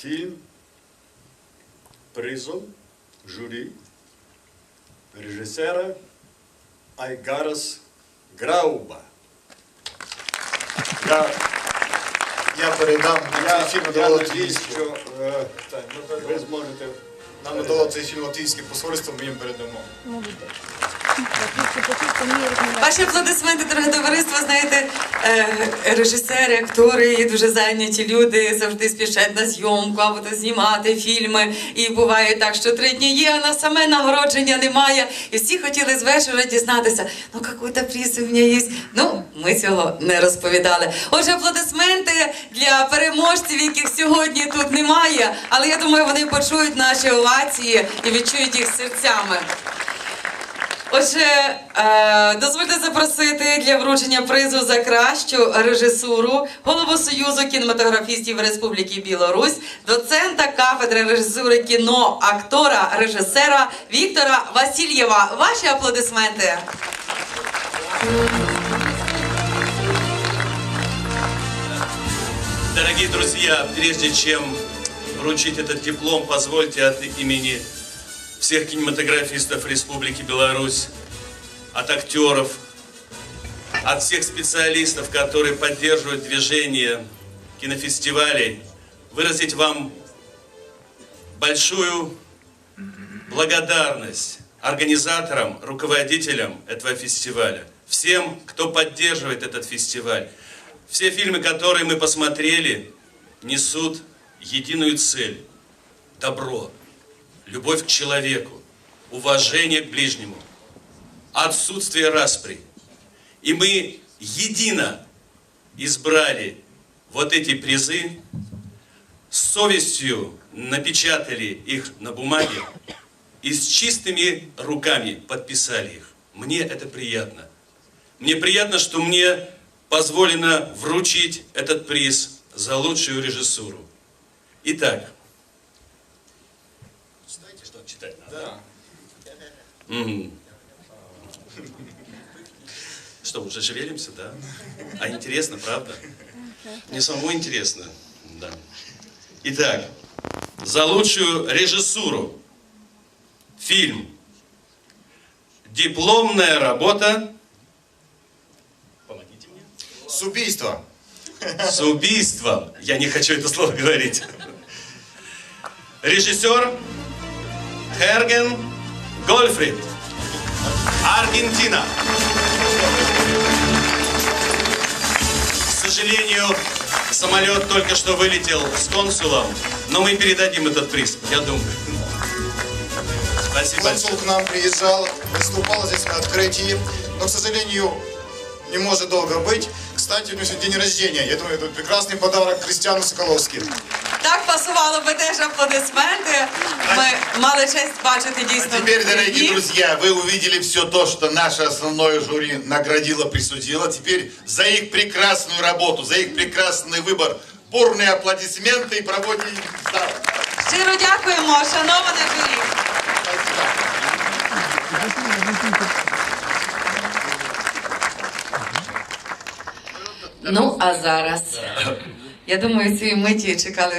фільм призом журі режисера Айгарас Грауба. Я, Я передам я, цей фільм я до надіюсь, Латвійського. що е, ви зможете Нам надало цей фільм Латвійське посольство, ми їм передамо. Ваші аплодисменти, дороге товариство, знаєте, е, режисери, актори і дуже зайняті люди завжди спішать на зйомку або то знімати фільми. І буває так, що три дні є, а на саме нагородження немає. І всі хотіли з вечора дізнатися, ну какой-то приз у мене є. Ну, ми цього не розповідали. Отже, аплодисменти для переможців, яких сьогодні тут немає. Але я думаю, вони почують наші овації і відчують їх серцями. Отже, е, дозвольте запросити для вручення призу за кращу режисуру голову Союзу кінематографістів Республіки Білорусь, доцента кафедри режисури кіно, актора, режисера Віктора Васильєва. Ваші аплодисменти. Дорогие друзья, прежде чем вручить этот диплом, позвольте от имени всех кинематографистов Республики Беларусь, от актеров, от всех специалистов, которые поддерживают движение кинофестивалей, выразить вам большую благодарность организаторам, руководителям этого фестиваля, всем, кто поддерживает этот фестиваль. Все фильмы, которые мы посмотрели, несут единую цель – добро, любовь к человеку, уважение к ближнему, отсутствие распри. И мы едино избрали вот эти призы, с совестью напечатали их на бумаге и с чистыми руками подписали их. Мне это приятно. Мне приятно, что мне позволено вручить этот приз за лучшую режиссуру. Итак, Да. Мгм. Что, уже шевелимся, да? А интересно, правда? Мне самому интересно, да. Итак, за лучшую режиссуру фильм «Дипломная работа» Помогите мне. С убийства. С убийством. Я не хочу это слово говорить. Режиссер Херген Гольфрид. Аргентина. К сожалению, самолет только что вылетел с консулом, но мы передадим этот приз, я думаю. Спасибо Консул к нам приезжал, выступал здесь на открытии, но, к сожалению, не может долго быть. Кстати, у него сегодня день рождения. Я думаю, это прекрасный подарок Кристиану Соколовски. Так пасувало би теж аплодисменти Ми мали честь бачити А дійсно. теперь, дорогие їх. друзья, вы увидели все то, что наше основное жюри наградило, присудило. Теперь за их прекрасную работу, за их прекрасный выбор бурные аплодисменты и проводим в зал. Щиро дякуємо, шановане журі. Ну, а зараз, я думаю, цієї миті чекали